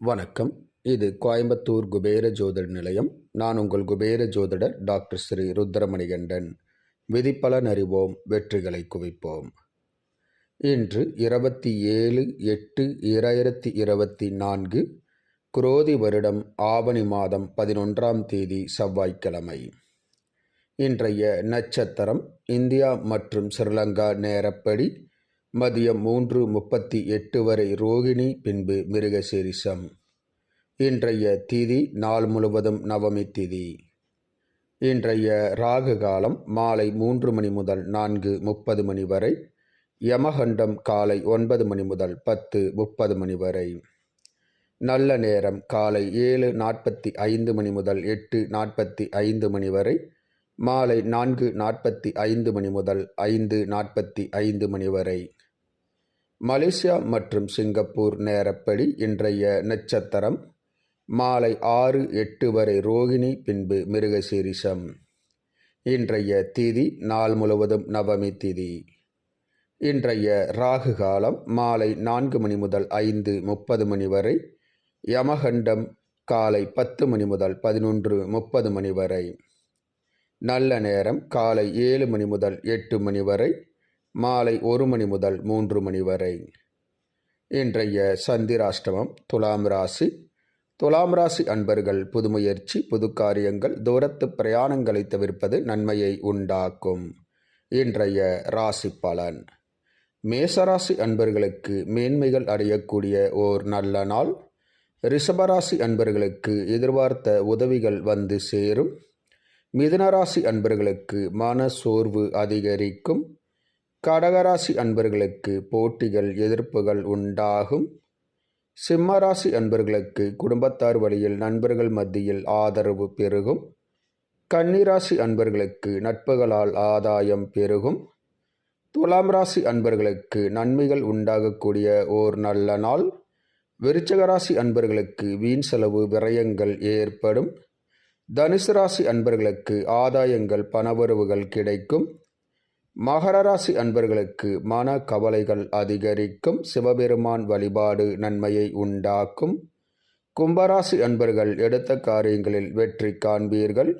வணக்கம். இது கோயம்புத்தூர் குபேர ஜோதிட நிலையம். நான் உங்கள் குபேர ஜோதிடர் டாக்டர் ஸ்ரீ ருத்ரமணிகண்டன். விதிப்பலன் அறிவோம் வெற்றிகளை குவிப்போம். இன்று இருபத்தி ஏழு எட்டு இரண்டாயிரத்தி இருபத்தி நான்கு குரோதி வருடம் ஆவணி மாதம் பதினொன்றாம் தேதி செவ்வாய்க்கிழமை. இன்றைய நட்சத்திரம் இந்தியா மற்றும் ஸ்ரீலங்கா நேரப்படி மதியம் மூன்று முப்பத்தி எட்டு வரை ரோகிணி பின்பு மிருகசீரிசம். இன்றைய திதி நாள் முழுவதும் நவமி திதி. இன்றைய ராகு காலம் மாலை மூன்று மணி முதல் நான்கு முப்பது மணி வரை யமகண்டம் காலை ஒன்பது மணி முதல் பத்து முப்பது மணி வரை. நல்ல நேரம் காலை ஏழு நாற்பத்தி ஐந்து மணி முதல் எட்டு நாற்பத்தி ஐந்து மணி வரை மாலை நான்கு நாற்பத்தி ஐந்து மணி முதல் ஐந்து நாற்பத்தி ஐந்து மணி வரை. மலேசியா மற்றும் சிங்கப்பூர் நேரப்படி இன்றைய நட்சத்திரம் மாலை ஆறு எட்டு வரை ரோகிணி பின்பு மிருகசீரிசம் இன்றைய திதி நாள் முழுவதும் நவமி திதி. இன்றைய ராகு காலம் மாலை நான்கு மணி முதல் ஐந்து முப்பது மணி வரை யமகண்டம் காலை பத்து மணி முதல் பதினொன்று முப்பது மணி வரை. நல்ல நேரம் காலை ஏழு மணி முதல் எட்டு மணி வரை மாலை ஒரு மணி முதல் மூன்று மணி வரை. இன்றைய சந்திராஷ்டமம் துலாம் ராசி. துலாம் ராசி அன்பர்கள் புதுமுயற்சி புது காரியங்கள் தூரத்து பிரயாணங்களை தவிர்ப்பது நன்மையை உண்டாக்கும். இன்றைய ராசி பலன். மேசராசி அன்பர்களுக்கு மேன்மைகள் அடையக்கூடிய ஓர் நல்ல நாள். ரிஷபராசி அன்பர்களுக்கு எதிர்பார்த்த உதவிகள் வந்து சேரும். மிதுனராசி அன்பர்களுக்கு மன சோர்வு அதிகரிக்கும். கடகராசி அன்பர்களுக்கு போட்டிகள் எதிர்ப்புகள் உண்டாகும். சிம்மராசி அன்பர்களுக்கு குடும்பத்தார் வழியில் நண்பர்கள் மத்தியில் ஆதரவு பெருகும். கன்னிராசி அன்பர்களுக்கு நட்புகளால் ஆதாயம் பெருகும். துலாம் ராசி அன்பர்களுக்கு நன்மைகள் உண்டாகக்கூடிய ஓர் நல்ல நாள். விருச்சகராசி அன்பர்களுக்கு வீண் செலவு விரயங்கள் ஏற்படும். தனுசு ராசி அன்பர்களுக்கு ஆதாயங்கள் பணவரவுகள் கிடைக்கும். மகர ராசி அன்பர்களுக்கு மன கவலைகள் அதிகரிக்கும். சிவபெருமான் வழிபாடு நன்மையை உண்டாக்கும். கும்பராசி அன்பர்கள் எடுத்த காரியங்களில் வெற்றி காண்பீர்கள்.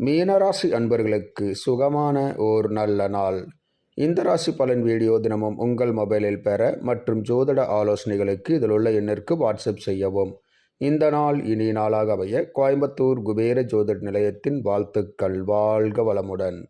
மீனராசி அன்பர்களுக்கு சுகமான ஓர் நல்ல நாள். இந்த ராசி பலன் வீடியோ தினமும் உங்கள் மொபைலில் பெற மற்றும் ஜோதிட ஆலோசனைகளுக்கு இதில் உள்ள எண்ணிற்கு வாட்ஸ்அப் செய்யவும். இந்த நாள் இனி நாளாக அமைய கோயம்புத்தூர் குபேர ஜோதிட நிலையத்தின் வாழ்த்துக்கள். வாழ்க வளமுடன்.